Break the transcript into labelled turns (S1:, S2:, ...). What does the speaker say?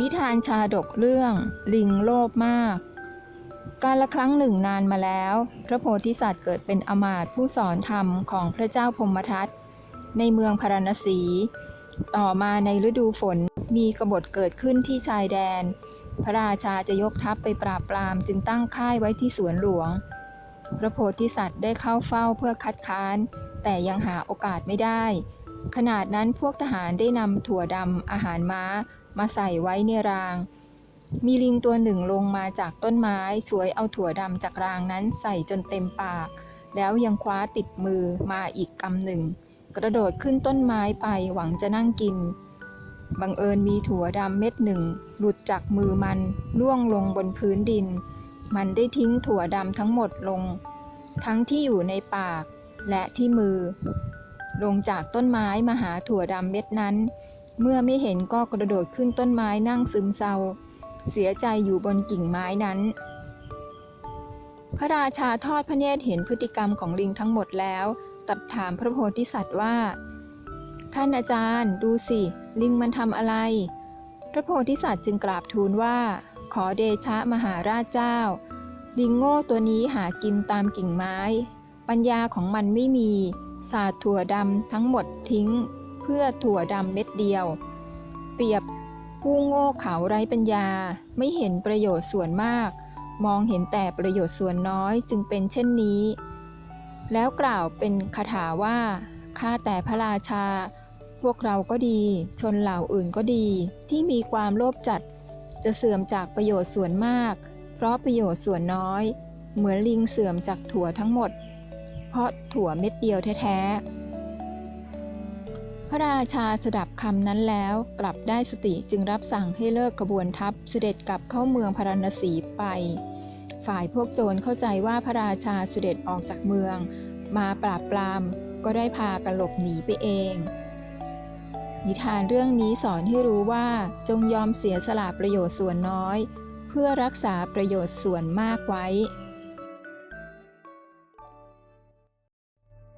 S1: นิทานชาดกเรื่อง ลิงโลภมาก การละครั้งหนึ่งนานมาแล้ว พระโพธิสัตว์เกิดเป็นอมาตผู้สอนธรรมของพระเจ้าพมทัตในเมืองพาราณสี ต่อมาในฤดูฝนมีกบฏเกิดขึ้นที่ชายแดน พระราชาจะยกทัพไปปราบปรามจึงตั้งค่ายไว้ที่สวนหลวง พระโพธิสัตว์ได้เข้าเฝ้าเพื่อคัดค้าน แต่ยังหาโอกาสไม่ได้ ขนาดนั้นพวกทหารได้นำถั่วดำอาหารม้า มาใส่ไว้ในราง มีลิงตัวหนึ่งลงมาจากต้นไม้สวยเอาถั่วดำจากรางนั้นใส่จนเต็มปาก แล้วยังคว้าติดมือมาอีกกำหนึ่ง กระโดดขึ้นต้นไม้ไปหวังจะนั่งกิน บังเอิญมีถั่วดำเม็ดหนึ่ง หลุดจากมือมันล่วงลงบนพื้นดิน มันได้ทิ้งถั่วดำทั้งหมดลง ทั้งที่อยู่ในปากและที่มือ ลงจากต้นไม้มาหาถั่วดำเม็ดนั้น เมื่อไม่เห็นก็กระโดดขึ้นต้นไม้นั่งซึมเศร้า เสียใจอยู่บนกิ่งไม้นั้น พระราชาทอดพระเนตรเห็นพฤติกรรมของลิงทั้งหมดแล้วตรัสถามพระโพธิสัตว์ว่า ท่านอาจารย์ ดูสิ ลิงมันทำอะไร พระโพธิสัตว์จึงกราบทูลว่า ขอเดชะมหาราชเจ้า ลิงโง่ตัวนี้หากินตามกิ่งไม้ ปัญญาของมันไม่มี สาดถั่วดำทั้งหมดทิ้ง เพื่อถั่วดำเม็ดเดียว เปรียบผู้โง่เขาไร้ปัญญาไม่เห็นประโยชน์ส่วนมาก มองเห็นแต่ประโยชน์ส่วนน้อยจึงเป็นเช่นนี้ แล้วกล่าวเป็นคาถาว่าข้าแต่พระราชา พวกเราก็ดี ชนเหล่าอื่นก็ดี ที่มีความโลภจัด จะเสื่อมจากประโยชน์ส่วนมาก เพราะประโยชน์ส่วนน้อย เหมือนลิงเสื่อมจากถั่วทั้งหมด เพราะถั่วเม็ดเดียวแท้ๆ พระราชาสดับคำนั้นแล้วกลับได้สติจึงรับสั่งให้เลิกกระบวนทัพเสด็จกลับเข้าเมืองพาราณสีไป ฝ่ายพวกโจรเข้าใจว่าพระราชาเสด็จออกจากเมือง มาปราบปรามก็ได้พากันหลบหนีไปเอง นิทานเรื่องนี้สอนให้รู้ว่าจงยอมเสียสละประโยชน์ส่วนน้อย เพื่อรักษาประโยชน์ส่วนมากไว้